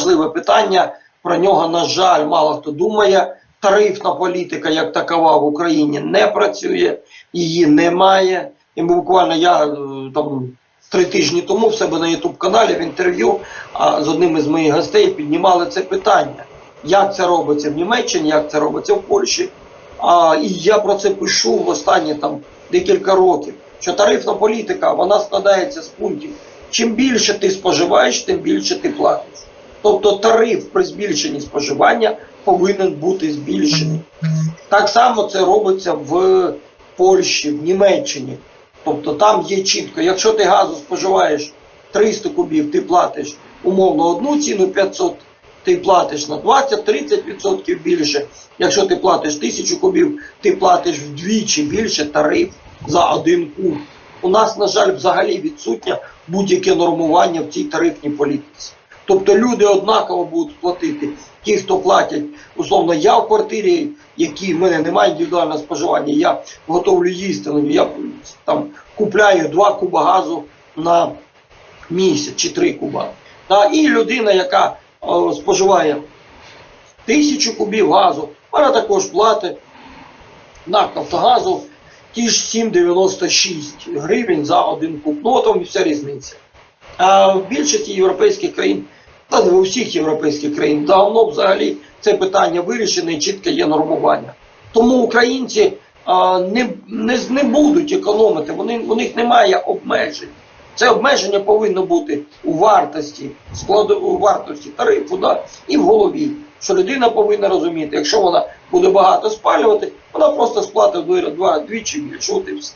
важливе питання. Про нього, на жаль, мало хто думає. Тарифна політика як такова в Україні не працює, її немає. І буквально я е, там три тижні тому в себе на Ютуб каналі в інтерв'ю з одним із моїх гостей піднімали це питання. Як це робиться в Німеччині, як це робиться в Польщі. А, і я про це пишу в останні там декілька років. Що тарифна політика вона складається з пунктів. Чим більше ти споживаєш, тим більше ти платиш. Тобто тариф при збільшенні споживання повинен бути збільшений. Так само це робиться в Польщі, в Німеччині. Тобто там є чітко, якщо ти газу споживаєш 300 кубів, ти платиш умовно одну ціну 500, ти платиш на 20-30% більше. Якщо ти платиш 1000 кубів, ти платиш вдвічі більше тариф за один куб. У нас, на жаль, взагалі відсутнє будь-яке нормування в цій тарифній політиці. Тобто люди однаково будуть платити. Ті, хто платять, условно, я в квартирі, які в мене немає індивідуального споживання, я готовлю їсти, ну, я там купляю 2 куба газу на місяць чи 3 куба. Та, і людина, яка о, споживає тисячу кубів газу, вона також платить на Нафтогазу ті ж 7,96 гривень за один куб. Ну, от вам і вся різниця. А в більшості європейських країн, та не в усіх європейських країн, давно взагалі це питання вирішене і чітке є нормування. Тому українці а, не, не, не будуть економити, вони, у них немає обмежень. Це обмеження повинно бути у вартості, складу, у вартості тарифу да, і в голові. Що людина повинна розуміти, якщо вона буде багато спалювати, вона просто сплатить вдвічі більше, от і все.